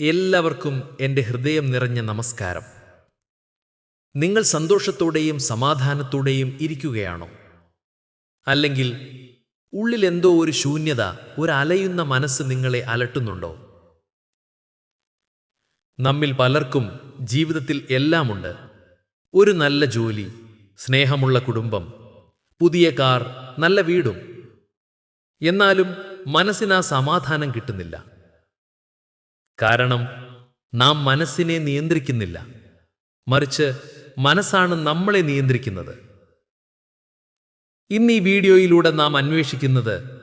എല്ലാവർക്കും എന്റെ ഹൃദയം നിറഞ്ഞ നമസ്കാരം. നിങ്ങൾ സന്തോഷത്തോടെയും സമാധാനത്തോടെയും ഇരിക്കുകയാണോ? അല്ലെങ്കിൽ ഉള്ളിൽ എന്തോ ഒരു ശൂന്യത ഒരു മനസ്സ് നിങ്ങളെ അലട്ടുന്നുണ്ടോ? നമ്മിൽ പലർക്കും ജീവിതത്തിൽ എല്ലാമുണ്ട്. ഒരു നല്ല ജോലി സ്നേഹമുള്ള കുടുംബം പുതിയ കാർ നല്ല വീടും. എന്നാലും മനസ്സിന് സമാധാനം കിട്ടുന്നില്ല. കാരണം നാം മനസ്സിനെ നിയന്ത്രിക്കുന്നില്ല. മറിച്ച് മനസ്സാണ് നമ്മളെ നിയന്ത്രിക്കുന്നത്. ഇന്ന് ഈ വീഡിയോയിലൂടെ നാം അന്വേഷിക്കുന്നത്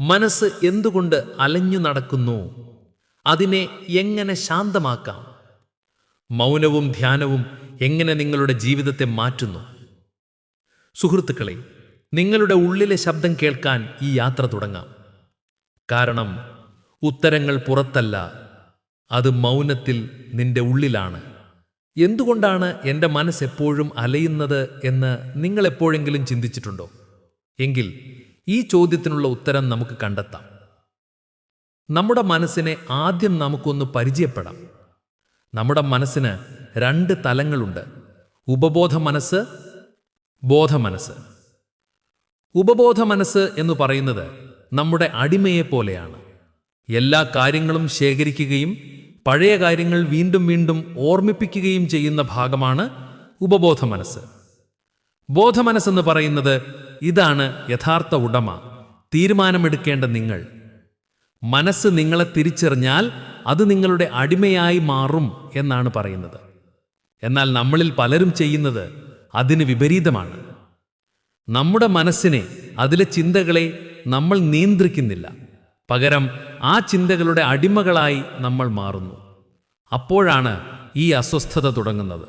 മനസ്സ് എന്തുകൊണ്ട് അലഞ്ഞു നടക്കുന്നു? അതിനെ എങ്ങനെ ശാന്തമാക്കാം? മൗനവും ധ്യാനവും എങ്ങനെ നിങ്ങളുടെ ജീവിതത്തെ മാറ്റുന്നു? സുഹൃത്തുക്കളെ നിങ്ങളുടെ ഉള്ളിലെ ശബ്ദം കേൾക്കാൻ ഈ യാത്ര തുടങ്ങാം. കാരണം ഉത്തരങ്ങൾ പുറത്തല്ല അത് മൗനത്തിൽ നിന്റെ ഉള്ളിലാണ്. എന്തുകൊണ്ടാണ് എന്റെ മനസ്സെപ്പോഴും അലയുന്നത് എന്ന് നിങ്ങൾ എപ്പോഴെങ്കിലും ചിന്തിച്ചിട്ടുണ്ടോ? എങ്കിൽ ഈ ചോദ്യത്തിനുള്ള ഉത്തരം നമുക്ക് കണ്ടെത്താം. നമ്മുടെ മനസ്സിനെ ആദ്യം നമുക്കൊന്ന് പരിചയപ്പെടാം. നമ്മുടെ മനസ്സിന് രണ്ട് തലങ്ങളുണ്ട്. ഉപബോധ മനസ്സ് ബോധ മനസ്സ്. ഉപബോധ മനസ്സ് എന്ന് പറയുന്നത് നമ്മുടെ അടിമയെ പോലെയാണ്. എല്ലാ കാര്യങ്ങളും ശേഖരിക്കുകയും പഴയ കാര്യങ്ങൾ വീണ്ടും വീണ്ടും ഓർമ്മിപ്പിക്കുകയും ചെയ്യുന്ന ഭാഗമാണ് ഉപബോധ മനസ്സ് ബോധമനസ്സെന്ന് പറയുന്നത് ഇതാണ് യഥാർത്ഥ ഉടമ തീരുമാനമെടുക്കേണ്ട നിങ്ങൾ. മനസ്സ് നിങ്ങളെ തിരിച്ചറിഞ്ഞാൽ അത് നിങ്ങളുടെ അടിമയായി മാറും എന്നാണ് പറയുന്നത്. എന്നാൽ നമ്മളിൽ പലരും ചെയ്യുന്നത് അതിന് വിപരീതമാണ്. നമ്മുടെ മനസ്സിനെ അതിലെ ചിന്തകളെ നമ്മൾ നിയന്ത്രിക്കുന്നില്ല. പകരം ആ ചിന്തകളുടെ അടിമകളായി നമ്മൾ മാറുന്നു. അപ്പോഴാണ് ഈ അസ്വസ്ഥത തുടങ്ങുന്നത്.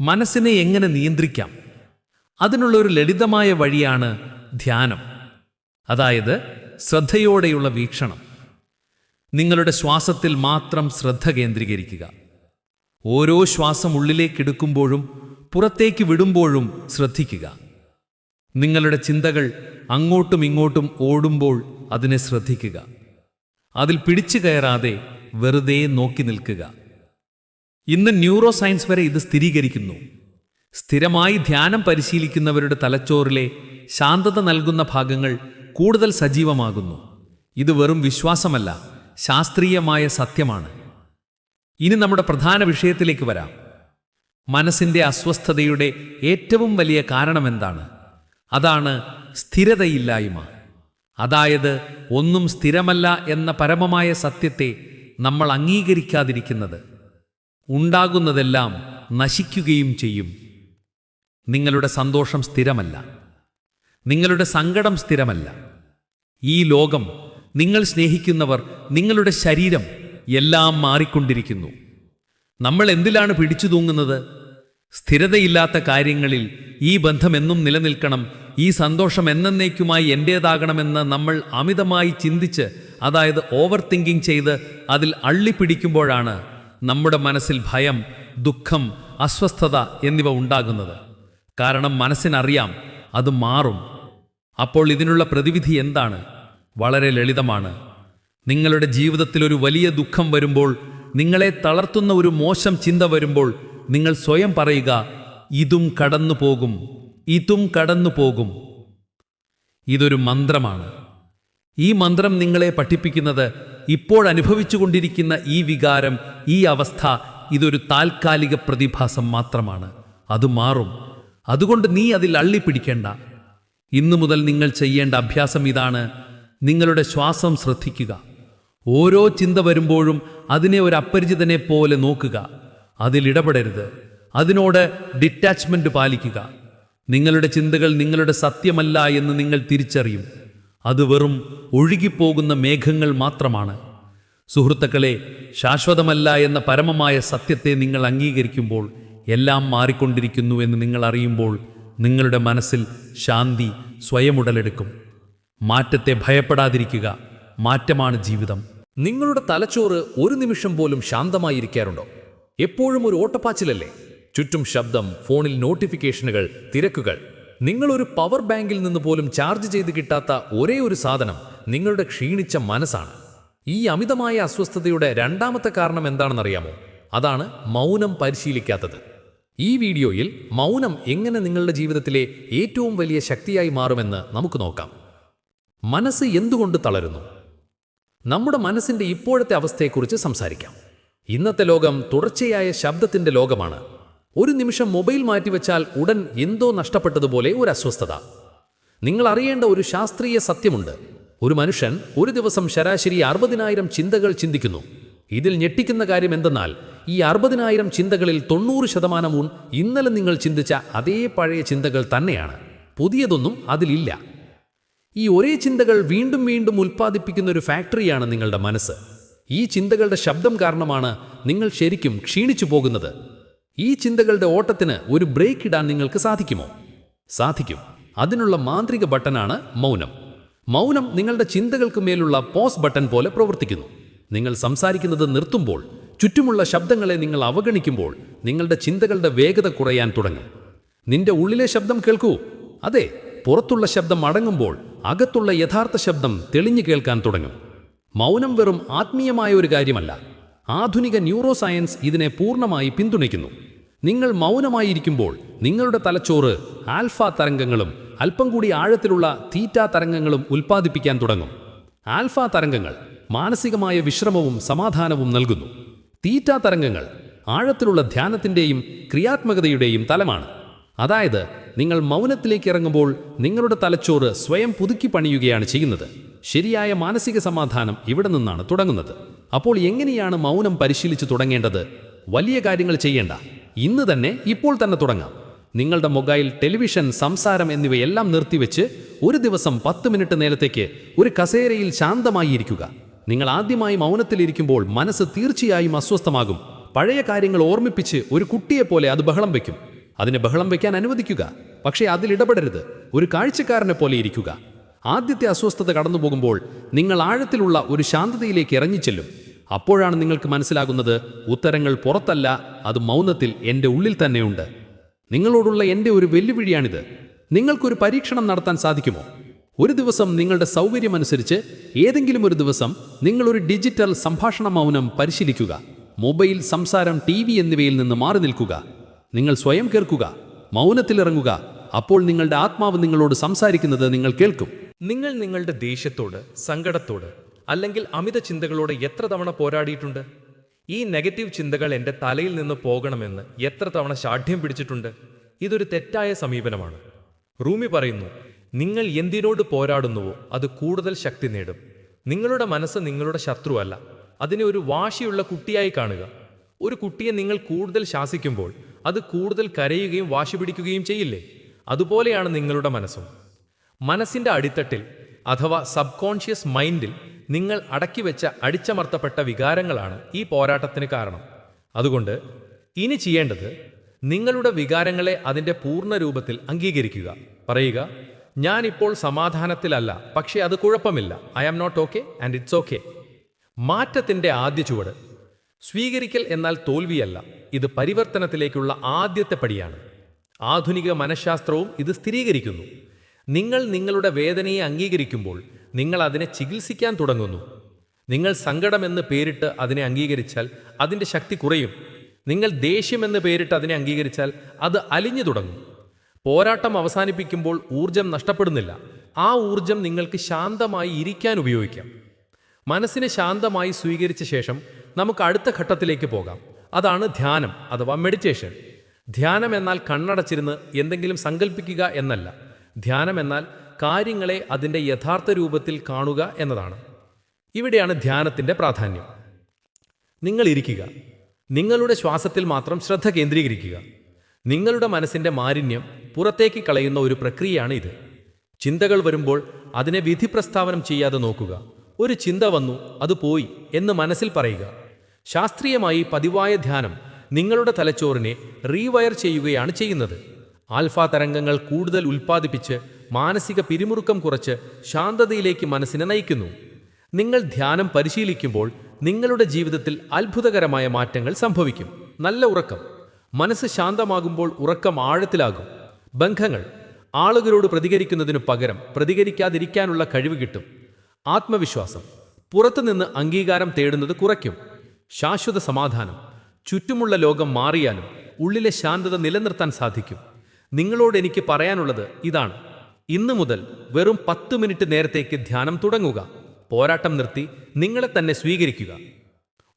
മനസ്സിനെ എങ്ങനെ നിയന്ത്രിക്കാം? അതിനുള്ള ഒരു ലളിതമായ വഴിയാണ് ധ്യാനം. അതായത് ശ്രദ്ധയോടെയുള്ള വീക്ഷണം. നിങ്ങളുടെ ശ്വാസത്തിൽ മാത്രം ശ്രദ്ധ കേന്ദ്രീകരിക്കുക. ഓരോ ശ്വാസം ഉള്ളിലേക്കെടുക്കുമ്പോഴും പുറത്തേക്ക് വിടുമ്പോഴും ശ്രദ്ധിക്കുക. നിങ്ങളുടെ ചിന്തകൾ അങ്ങോട്ടും ഇങ്ങോട്ടും ഓടുമ്പോൾ അതിനെ ശ്രദ്ധിക്കുക. അതിൽ പിടിച്ചു കയറാതെ വെറുതെ നോക്കി നിൽക്കുക. ഇന്ന് ന്യൂറോ സയൻസ് വരെ ഇത് സ്ഥിരീകരിക്കുന്നു. സ്ഥിരമായി ധ്യാനം പരിശീലിക്കുന്നവരുടെ തലച്ചോറിലെ ശാന്തത നൽകുന്ന ഭാഗങ്ങൾ കൂടുതൽ സജീവമാകുന്നു. ഇത് വെറും വിശ്വാസമല്ല ശാസ്ത്രീയമായ സത്യമാണ്. ഇനി നമ്മുടെ പ്രധാന വിഷയത്തിലേക്ക് വരാം. മനസ്സിന്റെ അസ്വസ്ഥതയുടെ ഏറ്റവും വലിയ കാരണമെന്താണ്? അതാണ് സ്ഥിരതയില്ലായ്മ. അതായത് ഒന്നും സ്ഥിരമല്ല എന്ന പരമമായ സത്യത്തെ നമ്മൾ അംഗീകരിക്കാതിരിക്കുന്നത്. ഉണ്ടാകുന്നതെല്ലാം നശിക്കുകയും ചെയ്യും. നിങ്ങളുടെ സന്തോഷം സ്ഥിരമല്ല. നിങ്ങളുടെ സങ്കടം സ്ഥിരമല്ല. ഈ ലോകം നിങ്ങൾ സ്നേഹിക്കുന്നവർ നിങ്ങളുടെ ശരീരം എല്ലാം മാറിക്കൊണ്ടിരിക്കുന്നു. നമ്മൾ എന്തിലാണ് പിടിച്ചു തൂങ്ങുന്നത്? സ്ഥിരതയില്ലാത്ത കാര്യങ്ങളിൽ ഈ ബന്ധമെന്നും നിലനിൽക്കണം ഈ സന്തോഷം എന്നേക്കുമായി എന്റേതാകണമെന്ന് നമ്മൾ അമിതമായി ചിന്തിച്ച് അതായത് ഓവർ തിങ്കിങ് ചെയ്ത് അതിൽ അള്ളിപ്പിടിക്കുമ്പോഴാണ് നമ്മുടെ മനസ്സിൽ ഭയം ദുഃഖം അസ്വസ്ഥത എന്നിവ ഉണ്ടാകുന്നത്. കാരണം മനസ്സിനറിയാം അത് മാറും. അപ്പോൾ ഇതിനുള്ള പ്രതിവിധി എന്താണ്? വളരെ ലളിതമാണ്. നിങ്ങളുടെ ജീവിതത്തിൽ ഒരു വലിയ ദുഃഖം വരുമ്പോൾ നിങ്ങളെ തളർത്തുന്ന ഒരു മോശം ചിന്ത വരുമ്പോൾ നിങ്ങൾ സ്വയം പറയുക ഇതും കടന്നു പോകും ഇതും കടന്നു പോകും. ഇതൊരു മന്ത്രമാണ്. ഈ മന്ത്രം നിങ്ങളെ പഠിപ്പിക്കുന്നത് ഇപ്പോൾ അനുഭവിച്ചുകൊണ്ടിരിക്കുന്ന ഈ വികാരം ഈ അവസ്ഥ ഇതൊരു താൽക്കാലിക പ്രതിഭാസം മാത്രമാണ്. അത് മാറും. അതുകൊണ്ട് നീ അതിൽ അള്ളിപ്പിടിക്കേണ്ട. ഇന്നു മുതൽ നിങ്ങൾ ചെയ്യേണ്ട അഭ്യാസം ഇതാണ് നിങ്ങളുടെ ശ്വാസം ശ്രദ്ധിക്കുക. ഓരോ ചിന്ത വരുമ്പോഴും അതിനെ ഒരു അപരിചിതനെ പോലെ നോക്കുക. അതിലിടപെടരുത് അതിനോട് ഡിറ്റാച്ച്മെന്റ് പാലിക്കുക. നിങ്ങളുടെ ചിന്തകൾ നിങ്ങളുടെ സത്യമല്ല എന്ന് നിങ്ങൾ തിരിച്ചറിയും. അത് വെറും ഒഴുകിപ്പോകുന്ന മേഘങ്ങൾ മാത്രമാണ്. സുഹൃത്തുക്കളെ ശാശ്വതമല്ല എന്ന പരമമായ സത്യത്തെ നിങ്ങൾ അംഗീകരിക്കുമ്പോൾ എല്ലാം മാറിക്കൊണ്ടിരിക്കുന്നു എന്ന് നിങ്ങൾ അറിയുമ്പോൾ നിങ്ങളുടെ മനസ്സിൽ ശാന്തി സ്വയം ഉടലെടുക്കും മാറ്റത്തെ ഭയപ്പെടാതിരിക്കുക. മാറ്റമാണ് ജീവിതം. നിങ്ങളുടെ തലച്ചോറ് ഒരു നിമിഷം പോലും ശാന്തമായിരിക്കാറുണ്ടോ? എപ്പോഴും ഒരു ഓട്ടപ്പാച്ചിലല്ലേ? ചുറ്റും ശബ്ദം ഫോണിൽ നോട്ടിഫിക്കേഷനുകൾ തിരക്കുകൾ. നിങ്ങളൊരു പവർ ബാങ്കിൽ നിന്ന് പോലും ചാർജ് ചെയ്ത് കിട്ടാത്ത ഒരേ ഒരു സാധനം നിങ്ങളുടെ ക്ഷീണിച്ച മനസ്സാണ്. ഈ അമിതമായ അസ്വസ്ഥതയുടെ രണ്ടാമത്തെ കാരണം എന്താണെന്നറിയാമോ? അതാണ് മൗനം പരിശീലിക്കാത്തത്. ഈ വീഡിയോയിൽ മൗനം എങ്ങനെ നിങ്ങളുടെ ജീവിതത്തിലെ ഏറ്റവും വലിയ ശക്തിയായി മാറുമെന്ന് നമുക്ക് നോക്കാം. മനസ്സ് എന്തുകൊണ്ട് തളരുന്നു? നമ്മുടെ മനസ്സിന്റെ ഇപ്പോഴത്തെ അവസ്ഥയെക്കുറിച്ച് സംസാരിക്കാം. ഇന്നത്തെ ലോകം തുടർച്ചയായ ശബ്ദത്തിന്റെ ലോകമാണ്. ഒരു നിമിഷം മൊബൈൽ മാറ്റിവെച്ചാൽ ഉടൻ എന്തോ നഷ്ടപ്പെട്ടതുപോലെ ഒരു അസ്വസ്ഥത. നിങ്ങൾ അറിയേണ്ട ഒരു ശാസ്ത്രീയ സത്യമുണ്ട്. ഒരു മനുഷ്യൻ ഒരു ദിവസം ശരാശരി അറുപതിനായിരം ചിന്തകൾ ചിന്തിക്കുന്നു. ഇതിൽ ഞെട്ടിക്കുന്ന കാര്യം എന്തെന്നാൽ ഈ അറുപതിനായിരം ചിന്തകളിൽ തൊണ്ണൂറ് ശതമാനവും ഇന്നലെ നിങ്ങൾ ചിന്തിച്ച അതേ പഴയ ചിന്തകൾ തന്നെയാണ്. പുതിയതൊന്നും അതിലില്ല. ഈ ഒരേ ചിന്തകൾ വീണ്ടും വീണ്ടും ഉൽപ്പാദിപ്പിക്കുന്ന ഒരു ഫാക്ടറിയാണ് നിങ്ങളുടെ മനസ്സ്. ഈ ചിന്തകളുടെ ശബ്ദം കാരണമാണ് നിങ്ങൾ ശരിക്കും ക്ഷീണിച്ചു പോകുന്നത്. ഈ ചിന്തകളുടെ ഓട്ടത്തിന് ഒരു ബ്രേക്ക് ഇടാൻ നിങ്ങൾക്ക് സാധിക്കുമോ? സാധിക്കും. അതിനുള്ള മാന്ത്രിക ബട്ടനാണ് മൗനം. മൗനം നിങ്ങളുടെ ചിന്തകൾക്ക് മേലുള്ള പോസ് ബട്ടൺ പോലെ പ്രവർത്തിക്കുന്നു. നിങ്ങൾ സംസാരിക്കുന്നത് നിർത്തുമ്പോൾ ചുറ്റുമുള്ള ശബ്ദങ്ങളെ നിങ്ങൾ അവഗണിക്കുമ്പോൾ നിങ്ങളുടെ ചിന്തകളുടെ വേഗത കുറയാൻ തുടങ്ങും. നിന്റെ ഉള്ളിലെ ശബ്ദം കേൾക്കൂ. അതെ പുറത്തുള്ള ശബ്ദം അടങ്ങുമ്പോൾ അകത്തുള്ള യഥാർത്ഥ ശബ്ദം തെളിഞ്ഞു കേൾക്കാൻ തുടങ്ങും. മൗനം വെറും ആത്മീയമായ ഒരു കാര്യമല്ല. ആധുനിക ന്യൂറോ സയൻസ് ഇതിനെ പൂർണമായി പിന്തുണയ്ക്കുന്നു. നിങ്ങൾ മൗനമായിരിക്കുമ്പോൾ നിങ്ങളുടെ തലച്ചോറ് ആൽഫ തരംഗങ്ങളും അല്പം കൂടി ആഴത്തിലുള്ള തീറ്റ തരംഗങ്ങളും ഉൽപ്പാദിപ്പിക്കാൻ തുടങ്ങും. ആൽഫ തരംഗങ്ങൾ മാനസികമായ വിശ്രമവും സമാധാനവും നൽകുന്നു. തീറ്റ തരംഗങ്ങൾ ആഴത്തിലുള്ള ധ്യാനത്തിന്റെയും ക്രിയാത്മകതയുടെയും തലമാണ്. അതായത് നിങ്ങൾ മൗനത്തിലേക്ക് ഇറങ്ങുമ്പോൾ നിങ്ങളുടെ തലച്ചോറ് സ്വയം പുതുക്കി പണിയുകയാണ് ചെയ്യുന്നത്. ശരിയായ മാനസിക സമാധാനം ഇവിടെ നിന്നാണ് തുടങ്ങുന്നത്. അപ്പോൾ എങ്ങനെയാണ് മൗനം പരിശീലിച്ചു തുടങ്ങേണ്ടത്? വലിയ കാര്യങ്ങൾ ചെയ്യേണ്ട. ഇന്ന് തന്നെ ഇപ്പോൾ തന്നെ തുടങ്ങാം. നിങ്ങളുടെ മൊബൈൽ ടെലിവിഷൻ സംസാരം എന്നിവയെല്ലാം നിർത്തിവെച്ച് ഒരു ദിവസം പത്ത് മിനിറ്റ് നേരത്തേക്ക് ഒരു കസേരയിൽ ശാന്തമായി ഇരിക്കുക നിങ്ങൾ ആദ്യമായി മൗനത്തിലിരിക്കുമ്പോൾ മനസ്സ് തീർച്ചയായും അസ്വസ്ഥമാകും. പഴയ കാര്യങ്ങൾ ഓർമ്മിപ്പിച്ച് ഒരു കുട്ടിയെപ്പോലെ അത് ബഹളം വയ്ക്കും അതിനെ ബഹളം വയ്ക്കാൻ അനുവദിക്കുക. പക്ഷേ അതിലിടപെടരുത് ഒരു കാഴ്ചക്കാരനെ പോലെ ഇരിക്കുക. ആദ്യത്തെ അസ്വസ്ഥത കടന്നു പോകുമ്പോൾ നിങ്ങൾ ആഴത്തിലുള്ള ഒരു ശാന്തതയിലേക്ക് ഇറങ്ങിച്ചെല്ലും. അപ്പോഴാണ് നിങ്ങൾക്ക് മനസ്സിലാകുന്നത് ഉത്തരങ്ങൾ പുറത്തല്ല അത് മൗനത്തിൽ എന്റെ ഉള്ളിൽ തന്നെയുണ്ട്. നിങ്ങളോടുള്ള എന്റെ ഒരു വെല്ലുവിളിയാണിത്. നിങ്ങൾക്കൊരു പരീക്ഷണം നടത്താൻ സാധിക്കുമോ? ഒരു ദിവസം നിങ്ങളുടെ സൗകര്യമനുസരിച്ച് ഏതെങ്കിലും ഒരു ദിവസം നിങ്ങളൊരു ഡിജിറ്റൽ സംഭാഷണ മൗനം പരിശീലിക്കുക. മൊബൈൽ സംസാരം ടി വി എന്നിവയിൽ നിന്ന് മാറി നിൽക്കുക. നിങ്ങൾ സ്വയം കേൾക്കുക മൗനത്തിലിറങ്ങുക. അപ്പോൾ നിങ്ങളുടെ ആത്മാവ് നിങ്ങളോട് സംസാരിക്കുന്നത് നിങ്ങൾ കേൾക്കും. നിങ്ങൾ നിങ്ങളുടെ ദേഷ്യത്തോട് സങ്കടത്തോട് അല്ലെങ്കിൽ അമിത ചിന്തകളോട് എത്ര തവണ പോരാടിയിട്ടുണ്ട്? ഈ നെഗറ്റീവ് ചിന്തകൾ എന്റെ തലയിൽ നിന്ന് പോകണമെന്ന് എത്ര തവണ ശാഠ്യം പിടിച്ചിട്ടുണ്ട്? ഇതൊരു തെറ്റായ സമീപനമാണ്. റൂമി പറയുന്നു നിങ്ങൾ എന്തിനോട് പോരാടുന്നുവോ അത് കൂടുതൽ ശക്തി നേടും. നിങ്ങളുടെ മനസ്സ് നിങ്ങളുടെ ശത്രുവല്ല. അതിനെ ഒരു വാശിയുള്ള കുട്ടിയായി കാണുക. ഒരു കുട്ടിയെ നിങ്ങൾ കൂടുതൽ ശാസിക്കുമ്പോൾ അത് കൂടുതൽ കരയുകയും വാശി പിടിക്കുകയും ചെയ്യില്ലേ? അതുപോലെയാണ് നിങ്ങളുടെ മനസ്സും. മനസ്സിന്റെ അടിത്തട്ടിൽ അഥവാ സബ് കോൺഷ്യസ് മൈൻഡിൽ നിങ്ങൾ അടക്കി വെച്ച അടിച്ചമർത്തപ്പെട്ട വികാരങ്ങളാണ് ഈ പോരാട്ടത്തിന് കാരണം. അതുകൊണ്ട് ഇനി ചെയ്യേണ്ടത് നിങ്ങളുടെ വികാരങ്ങളെ അതിന്റെ പൂർണ രൂപത്തിൽ അംഗീകരിക്കുക. പറയുക ഞാനിപ്പോൾ സമാധാനത്തിലല്ല പക്ഷേ അത് കുഴപ്പമില്ല. I am not okay and it's okay മാറ്റത്തിന്റെ ആദ്യ ചുവട് സ്വീകരിക്കൽ എന്നാൽ തോൽവിയല്ല ഇത് പരിവർത്തനത്തിലേക്കുള്ള ആദ്യത്തെ പടിയാണ്. ആധുനിക മനഃശാസ്ത്രവും ഇത് സ്ഥിരീകരിക്കുന്നു. നിങ്ങൾ നിങ്ങളുടെ വേദനയെ അംഗീകരിക്കുമ്പോൾ നിങ്ങൾ അതിനെ ചികിത്സിക്കാൻ തുടങ്ങുന്നു. നിങ്ങൾ സങ്കടമെന്ന് പേരിട്ട് അതിനെ അംഗീകരിച്ചാൽ അതിന്റെ ശക്തി കുറയും. നിങ്ങൾ ദേഷ്യമെന്ന് പേരിട്ട് അതിനെ അംഗീകരിച്ചാൽ അത് അലിഞ്ഞു തുടങ്ങും. പോരാട്ടം അവസാനിപ്പിക്കുമ്പോൾ ഊർജം നഷ്ടപ്പെടുന്നില്ല. ആ ഊർജം നിങ്ങൾക്ക് ശാന്തമായി ഇരിക്കാൻ ഉപയോഗിക്കാം. മനസ്സിനെ ശാന്തമായി സ്വീകരിച്ച ശേഷം നമുക്ക് അടുത്ത ഘട്ടത്തിലേക്ക് പോകാം. അതാണ് ധ്യാനം അഥവാ മെഡിറ്റേഷൻ ധ്യാനം എന്നാൽ കണ്ണടച്ചിരുന്ന് എന്തെങ്കിലും സങ്കല്പിക്കുക എന്നല്ല. ധ്യാനം എന്നാൽ കാര്യങ്ങളെ അതിന്റെ യഥാർത്ഥ രൂപത്തിൽ കാണുക എന്നതാണ്. ഇവിടെയാണ് ധ്യാനത്തിന്റെ പ്രാധാന്യം. നിങ്ങൾ ഇരിക്കുക. നിങ്ങളുടെ ശ്വാസത്തിൽ മാത്രം ശ്രദ്ധ കേന്ദ്രീകരിക്കുക. നിങ്ങളുടെ മനസ്സിന്റെ മാലിന്യം പുറത്തേക്ക് കളയുന്ന ഒരു പ്രക്രിയയാണ് ഇത്. ചിന്തകൾ വരുമ്പോൾ അതിനെ വിധി പ്രസ്താവനം ചെയ്യാതെ നോക്കുക. ഒരു ചിന്ത വന്നു അത് പോയി എന്ന് മനസ്സിൽ പറയുക. ശാസ്ത്രീയമായി പതിവായ ധ്യാനം നിങ്ങളുടെ തലച്ചോറിനെ റീവയർ ചെയ്യുകയാണ് ചെയ്യുന്നത്. ആൽഫ തരംഗങ്ങൾ കൂടുതൽ ഉൽപ്പാദിപ്പിച്ച് മാനസിക പിരിമുറുക്കം കുറച്ച് ശാന്തതയിലേക്ക് മനസ്സിനെ നയിക്കുന്നു. നിങ്ങൾ ധ്യാനം പരിശീലിക്കുമ്പോൾ നിങ്ങളുടെ ജീവിതത്തിൽ അത്ഭുതകരമായ മാറ്റങ്ങൾ സംഭവിക്കും. നല്ല ഉറക്കം. മനസ്സ് ശാന്തമാകുമ്പോൾ ഉറക്കം ആഴത്തിലാകും. ബന്ധങ്ങൾ. ആളുകളോട് പ്രതികരിക്കുന്നതിനു പകരം പ്രതികരിക്കാതിരിക്കാനുള്ള കഴിവ് കിട്ടും. ആത്മവിശ്വാസം. പുറത്തുനിന്ന് അംഗീകാരം തേടുന്നത് കുറയ്ക്കും. ശാശ്വത സമാധാനം. ചുറ്റുമുള്ള ലോകം മാറിയാലും ഉള്ളിലെ ശാന്തത നിലനിർത്താൻ സാധിക്കും. നിങ്ങളോട് എനിക്ക് പറയാനുള്ളത് ഇതാണ്. ഇന്നു മുതൽ വെറും പത്ത് മിനിറ്റ് നേരത്തേക്ക് ധ്യാനം തുടങ്ങുക. പോരാട്ടം നിർത്തി നിങ്ങളെ തന്നെ സ്വീകരിക്കുക.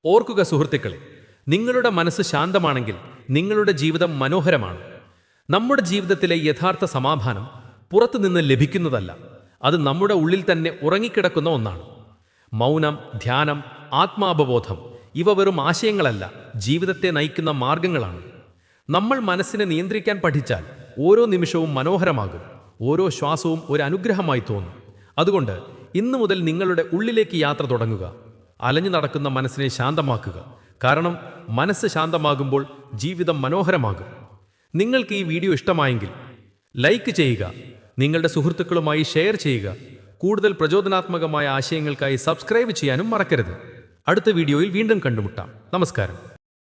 ഓർക്കുക സുഹൃത്തുക്കളെ നിങ്ങളുടെ മനസ്സ് ശാന്തമാണെങ്കിൽ നിങ്ങളുടെ ജീവിതം മനോഹരമാണ്. നമ്മുടെ ജീവിതത്തിലെ യഥാർത്ഥ സമാധാനം പുറത്തുനിന്ന് ലഭിക്കുന്നതല്ല അത് നമ്മുടെ ഉള്ളിൽ തന്നെ ഉറങ്ങിക്കിടക്കുന്ന ഒന്നാണ്. മൗനം ധ്യാനം ആത്മാവബോധം ഇവ വെറും ആശയങ്ങളല്ല ജീവിതത്തെ നയിക്കുന്ന മാർഗങ്ങളാണ്. നമ്മൾ മനസ്സിനെ നിയന്ത്രിക്കാൻ പഠിച്ചാൽ ഓരോ നിമിഷവും മനോഹരമാകും. ഓരോ ശ്വാസവും ഒരു അനുഗ്രഹമായി തോന്നും. അതുകൊണ്ട് ഇന്നു മുതൽ നിങ്ങളുടെ ഉള്ളിലേക്ക് യാത്ര തുടങ്ങുക. അലഞ്ഞു നടക്കുന്ന മനസ്സിനെ ശാന്തമാക്കുക. കാരണം മനസ്സ് ശാന്തമാകുമ്പോൾ ജീവിതം മനോഹരമാകും. നിങ്ങൾക്ക് ഈ വീഡിയോ ഇഷ്ടമായെങ്കിൽ ലൈക്ക് ചെയ്യുക. നിങ്ങളുടെ സുഹൃത്തുക്കളുമായി ഷെയർ ചെയ്യുക. കൂടുതൽ പ്രചോദനാത്മകമായ ആശയങ്ങൾക്കായി സബ്സ്ക്രൈബ് ചെയ്യാനും മറക്കരുത്. അടുത്ത വീഡിയോയിൽ വീണ്ടും കണ്ടുമുട്ടാം. നമസ്കാരം.